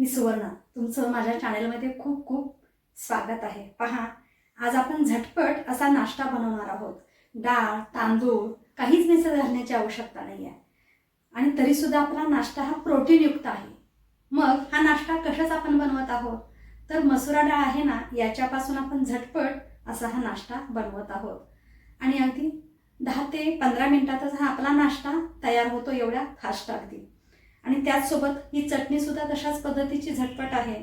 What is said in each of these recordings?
मी सुवर्णा. तुमचं माझ्या चॅनेलमध्ये खूप खूप स्वागत आहे. पहा आज आपण झटपट असा नाश्ता बनवणार आहोत. डाळ तांदूळ काहीच मिसळ घालण्याची आवश्यकता नाही आहे आणि तरीसुद्धा आपला नाश्ता हा प्रोटीनयुक्त आहे. मग हा नाश्ता कशाच आपण बनवत आहोत? तर मसुरा डाळ आहे ना याच्यापासून आपण झटपट असा हा नाश्ता बनवत आहोत. आणि अगदी दहा ते पंधरा मिनिटातच हा आपला नाश्ता तयार होतो एवढ्या फास्ट अगदी. आणि त्याचसोबत ही चटणीसुद्धा तशाच पद्धतीची झटपट आहे.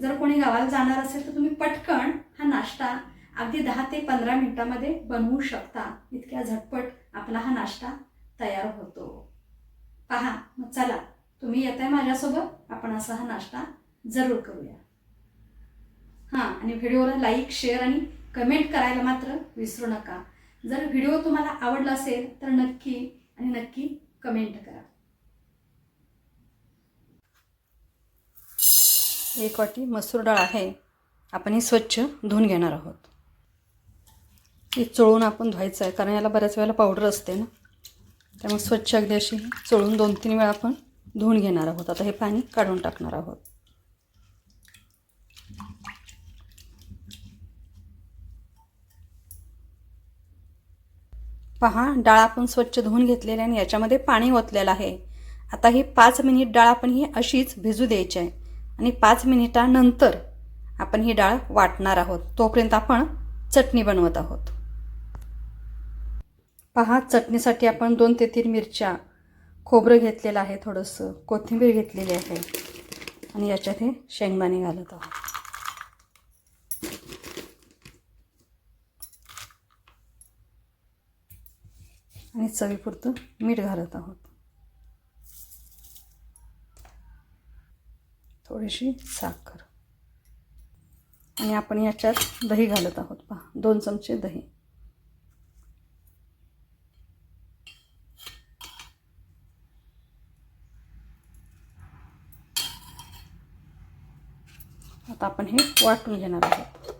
जर कोणी गावाला जाणार असेल तर तुम्ही पटकन हा नाश्ता अगदी दहा ते पंधरा मिनिटामध्ये बनवू शकता. इतक्या झटपट आपला हा नाश्ता तयार होतो. पहा मग चला तुम्ही येत आहे माझ्यासोबत आपण असा हा नाश्ता जरूर करूया. हां आणि व्हिडिओला लाईक शेअर आणि कमेंट करायला मात्र विसरू नका. जर व्हिडिओ तुम्हाला आवडला असेल तर नक्की आणि नक्की कमेंट करा. एक वाटी मसूर डाळ आहे. आपण ही स्वच्छ धुवून घेणार आहोत. ही चोळून आपण धुवायचं आहे कारण याला बऱ्याच वेळेला पावडर असते ना. त्यामुळे स्वच्छ अगदी अशी चोळून दोन तीन वेळा आपण धुवून घेणार आहोत. आता हे पाणी काढून टाकणार आहोत. पहा डाळ आपण स्वच्छ धुवून घेतलेली आहे आणि याच्यामध्ये पाणी ओतलेलं आहे. आता ही पाच मिनिट डाळ आपण ही अशीच भिजू द्यायची आहे. आणि पाच मिनिटानंतर आपण ही डाळ वाटणार आहोत. तोपर्यंत आपण चटणी बनवत आहोत. पहा चटणीसाठी आपण दोन ते तीन मिरच्या खोबरं घेतलेलं आहे थोडंसं कोथिंबीर घेतलेली आहे आणि याच्यात हे शेंगदाणे घालत आहोत. आणि चवीपुरतं मीठ घालत आहोत. थोडीशी साखर आणि आपण याच्यात दही घालत आहोत पहा. दोन चमचे दही. आता आपण हे वाटून घेणार आहोत.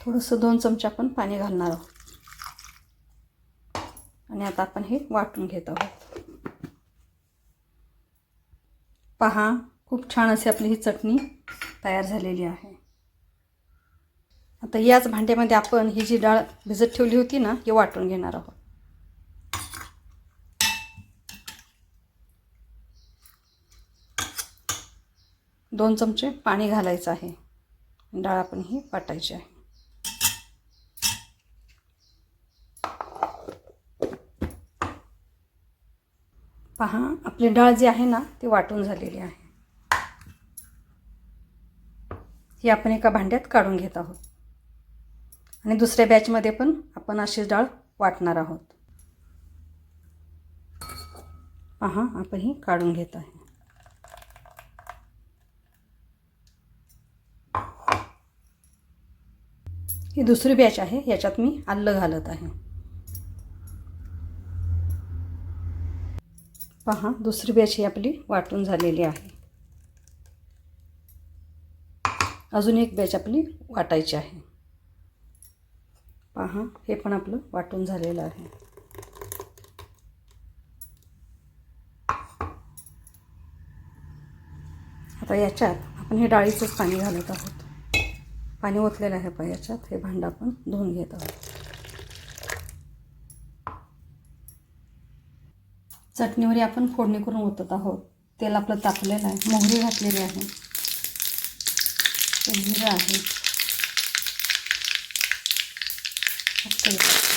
थोडंसं दोन चमचे आपण पाणी घालणार आहोत. आणि आता आपण हे वाटून घेत आहोत. पहा खूप छान अशी आपली ही चटणी तयार झालेली आहे. आता याच भांड्यामध्ये आपण ही जी डाळ भिजत ठेवली होती ना ही वाटून घेणार आहोत. दोन चमचे पाणी घालायचं आहे. डाळ आपण ही वाटायची आहे. पहा आपली डाळ जी आहे ना ती वाटून झालेली आहे. ही आपण एका भांड्यात काढून घेत आहोत. आणि दुसऱ्या बॅचमध्ये पण आपण अशीच डाळ वाटणार आहोत. पहा आपण ही काढून घेत आहे. ही दुसरी बॅच आहे याच्यात मी आल्लं घालत आहे. पहा दुसरी बॅच ही आपली वाटून झालेली आहे. अजून एक बॅच आपली वाटायची आहे. पहा हे पण आपलं वाटून झालेलं आहे. आता याच्यात आपण हे डाळीचंच पाणी घालत आहोत. पाणी ओतलेलं आहे पहा याच्यात हे भांडं आपण धुवून घेत आहोत. चटणीवर आपण फोडणी करून ओतत आहोत. तेल आपलं तापलेलं आहे. मोहरी घातलेली आहे. जिरं आहे.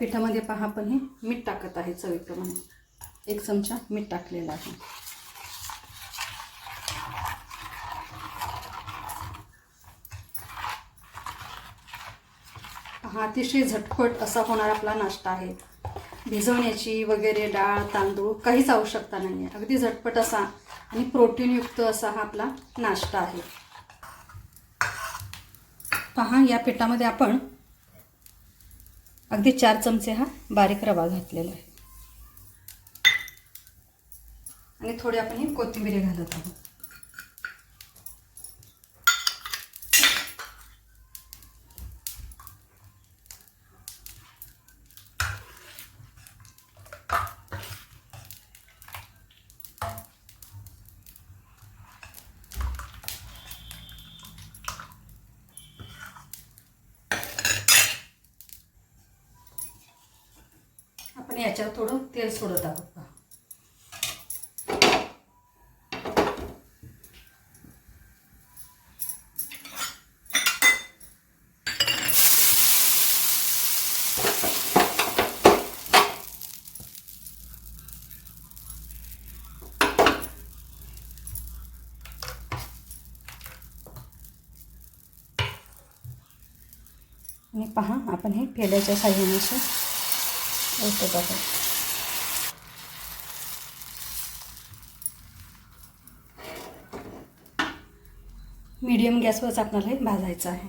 पिठामध्ये पहा आपण हे. मीठ टाकत आहे चवीप्रमाणे. एक चमचा मीठ टाकलेला आहे. हा अतिशय झटपट असा होणारा आपला नाश्ता आहे. भिजवण्याची वगैरे डाळ तांदूळ काहीच आवश्यकता नाही आहे अगदी झटपट असा आणि प्रोटीनयुक्त असा हा आपला नाश्ता आहे. पहा या पिठामध्ये आपण अगदी चार चमचे हा बारीक रवा घातलेला आहे. आणि थोडी आपण ही कोथिंबीर घालत आहोत. आपण याच्यावर थोडं तेल सोडत आहोत. आणि पहा आपण हे पेल्याच्या साह्याने असं ओतत मीडियम गॅसवरच आपल्याला हे भाजायचं आहे.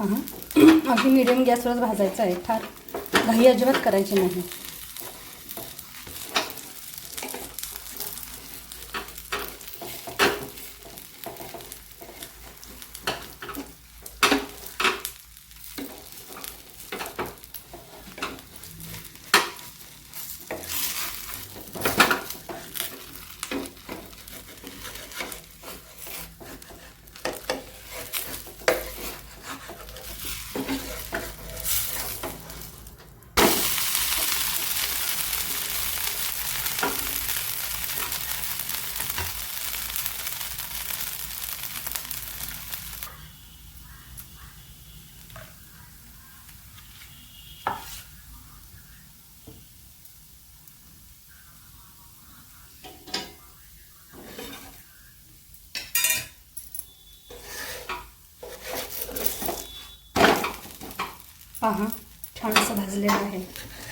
अगदी मिडियम गॅसवरच भाजायचं आहे. फार घाई अजिबात करायची नाही. पहा छान असं भाजलेलं आहे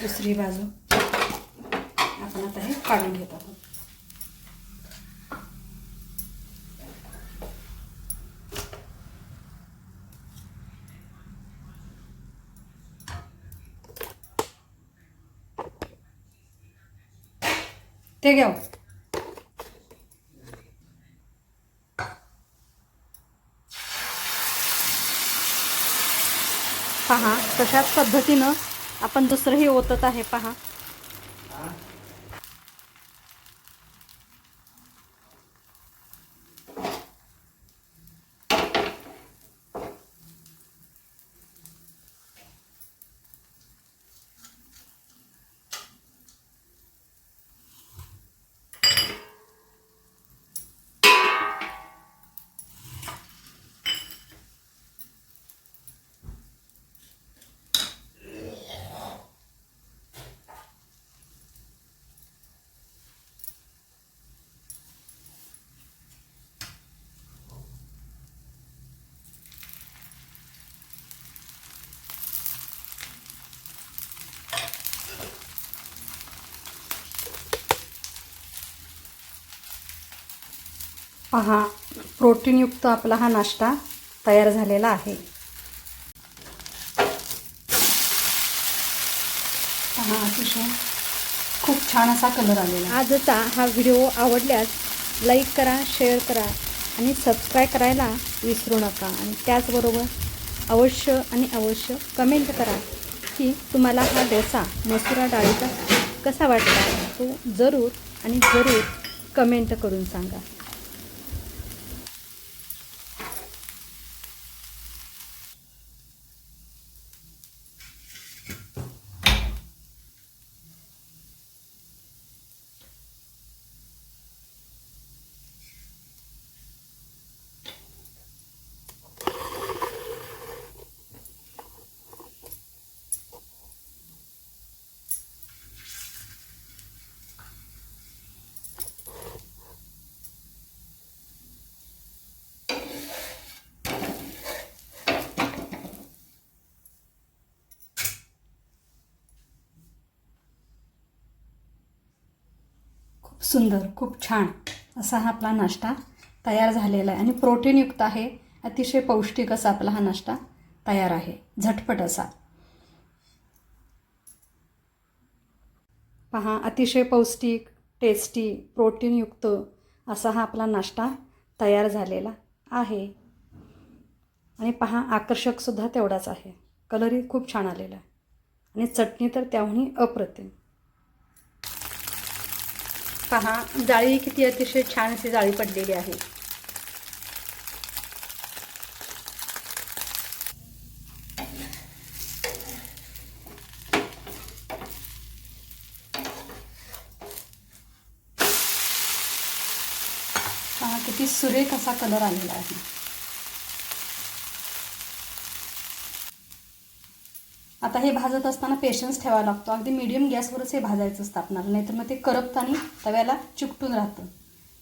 दुसरी बाजू. आपण आता हे काढून घेत आहोत. ते घ्या पहा तशाच पद्धतीनं आपण दुसरंही ओतत आहे पहा. पहा प्रोटीनयुक्त आपला हा नाश्ता तयार झालेला आहे. पहा अतिशय खूप छान असा कलर आलेला आजचा हा व्हिडिओ आवडल्यास लाईक करा शेअर करा आणि सबस्क्राईब करायला विसरू नका. आणि त्याचबरोबर अवश्य आणि अवश्य कमेंट करा की तुम्हाला हा डोसा मसुरा डाळीचा कसा वाटला तो जरूर आणि जरूर कमेंट करून सांगा. खूप सुंदर खूप छान असा हा आपला नाश्ता तयार झालेला आहे. आणि प्रोटीनयुक्त आहे अतिशय पौष्टिक असा आपला हा नाश्ता तयार आहे. झटपट असा. पहा अतिशय पौष्टिक टेस्टी प्रोटीनयुक्त असा हा आपला नाश्ता तयार झालेला आहे. आणि पहा आकर्षकसुद्धा तेवढाच आहे. कलरही खूप छान आलेला आहे. आणि चटणी तर त्याहूनही अप्रतिम. पहा जाळी किती अतिशय छान अशी जाळी पडलेली आहे. पहा किती सुरेख असा कलर आलेला आहे. आता हे भाजत असताना पेशन्स ठेवावा लागतो. अगदी मीडियम गॅसवरच हे भाजायचं असतं आपणाला नाहीतर मग ते करपताना तव्याला चिकटून राहतं.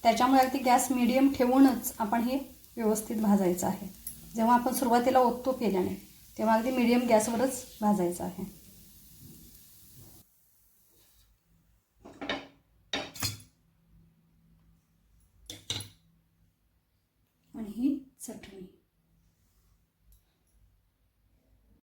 त्याच्यामुळे अगदी गॅस मीडियम ठेवूनच आपण हे व्यवस्थित भाजायचं आहे. जेव्हा आपण सुरुवातीला ओततो केल्याने तेव्हा अगदी मीडियम गॅसवरच भाजायचं आहे.